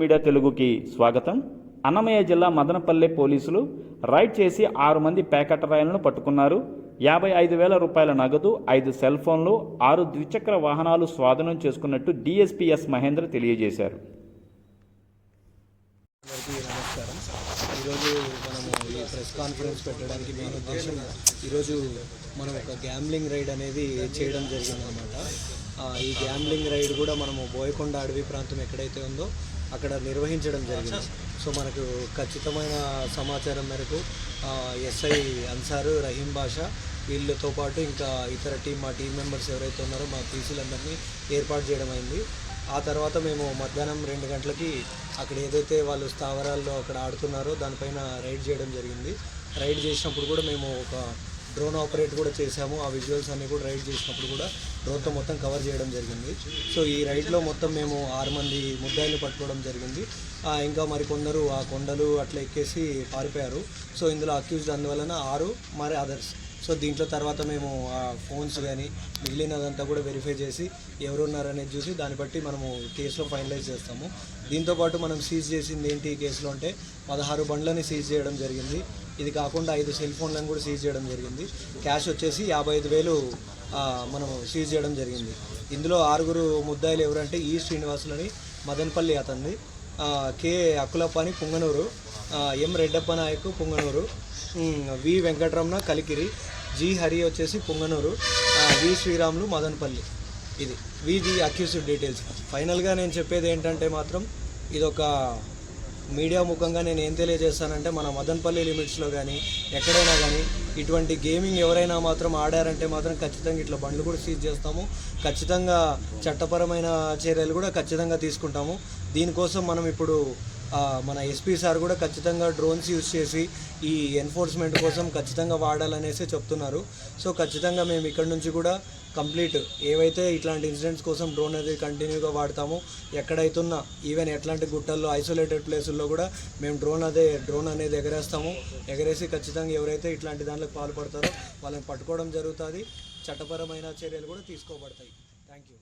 Media తెలుగుకి స్వాగతం. అన్నమయ్య జిల్లా మదనపల్లె పోలీసులు రైడ్ చేసి ఆరు మంది ప్యాకెట్ రాయలను పట్టుకున్నారు. యాభై ఐదు వేల రూపాయల నగదు ఐదు సెల్ ఫోన్లు ఆరు ద్విచక్ర వాహనాలు స్వాధీనం చేసుకున్నట్టు డిఎస్పీఎస్ మహేంద్ర తెలియజేశారు. నమస్కారం. ఈరోజు మనము ఈ ప్రెస్ కాన్ఫరెన్స్ పెట్టడానికి మెయిన్ ఉద్దేశం ఈరోజు మనం ఒక గ్యాంబ్లింగ్ రైడ్ అనేది చేయడం జరిగిందనమాట ఈ గ్యాంబ్లింగ్ రైడ్ కూడా మనము బోయకొండ అడవి ప్రాంతం ఎక్కడైతే ఉందో అక్కడ నిర్వహించడం జరిగింది. సో మనకు ఖచ్చితమైన సమాచారం మేరకు ఎస్ఐ అన్సారు రహీం బాషా వీళ్ళతో పాటు ఇంకా ఇతర టీం మా టీం మెంబర్స్ ఎవరైతే ఉన్నారో మా పీసీలందరినీ ఏర్పాటు చేయడం అయింది. ఆ తర్వాత మేము మధ్యాహ్నం రెండు గంటలకి అక్కడ ఏదైతే వాళ్ళు స్థావరాల్లో అక్కడ ఆడుతున్నారో దానిపైన రైడ్ చేయడం జరిగింది. రైడ్ చేసినప్పుడు కూడా మేము ఒక డ్రోన్ ఆపరేట్ కూడా చేసాము ఆ విజువల్స్ అన్ని కూడా రైడ్ చేసినప్పుడు కూడా డ్రోన్తో మొత్తం కవర్ చేయడం జరిగింది. సో ఈ రైడ్లో మొత్తం మేము ఆరు మంది ముద్దాయిలు పట్టుకోవడం జరిగింది. ఇంకా ఇంకా మరికొందరు ఆ కొండలు అట్లా ఎక్కేసి పారిపోయారు. సో ఇందులో అక్యూజ్డ్ అందువలన ఆరు మరి అదర్స్ సో దీంట్లో తర్వాత మేము ఆ ఫోన్స్ కానీ మిగిలినదంతా కూడా వెరిఫై చేసి ఎవరు ఉన్నారనేది చూసి దాన్ని బట్టి మనము కేసులో ఫైనలైజ్ చేస్తాము. దీంతోపాటు మనం సీజ్ చేసింది ఏంటి ఈ కేసులో అంటే పదహారు బండ్లని సీజ్ చేయడం జరిగింది. ఇది కాకుండా ఐదు సెల్ ఫోన్లను కూడా సీజ్ చేయడం జరిగింది. క్యాష్ వచ్చేసి యాభై ఐదు వేలు మనం సీజ్ చేయడం జరిగింది. ఇందులో ఆరుగురు ముద్దాయిలు ఎవరంటే ఈ శ్రీనివాసులని మదనపల్లి అతన్ని కే కె అక్కులప్ప అని పుంగనూరు ఎం రెడ్డప్ప నాయకు పుంగనూరు వి వెంకటరమణ కలికిరి. జి హరి వచ్చేసి పుంగనూరు. వి శ్రీరాములు మదనపల్లి. ఇది. విది అక్యూస్డ్ డీటెయిల్స్ ఫైనల్గా నేను చెప్పేది ఏంటంటే మాత్రం ఇదొక మీడియా ముఖంగా నేను ఏం తెలియజేస్తానంటే మన మదన్పల్లి లిమిట్స్లో కానీ ఎక్కడైనా కానీ ఇటువంటి గేమింగ్ ఎవరైనా మాత్రం ఆడారంటే మాత్రం ఖచ్చితంగా ఇట్లా బండ్లు కూడా సీజ్ చేస్తాము. ఖచ్చితంగా చట్టపరమైన చర్యలు కూడా ఖచ్చితంగా తీసుకుంటాము. దీనికోసం మనం ఇప్పుడు మన ఎస్పీ సార్ కూడా ఖచ్చితంగా డ్రోన్స్ యూజ్ చేసి ఈ ఎన్ఫోర్స్మెంట్ కోసం ఖచ్చితంగా వాడాలనేసి చెప్తున్నారు. సో ఖచ్చితంగా మేము ఇక్కడ నుంచి కూడా కంప్లీట్ ఏవైతే ఇట్లాంటి ఇన్సిడెంట్స్ కోసం డ్రోన్ అనేది కంటిన్యూగా వాడతామో ఎక్కడైతున్నా ఈవెన్ ఎట్లాంటి గుట్టల్లో ఐసోలేటెడ్ ప్లేసుల్లో కూడా మేము డ్రోన్ అదే డ్రోన్ అనేది ఎగరేస్తాము. ఎగరేసి ఖచ్చితంగా ఎవరైతే ఇట్లాంటి దాంట్లో పాల్పడతారో వాళ్ళని పట్టుకోవడం జరుగుతుంది. చట్టపరమైన చర్యలు కూడా తీసుకోబడతాయి. Thank you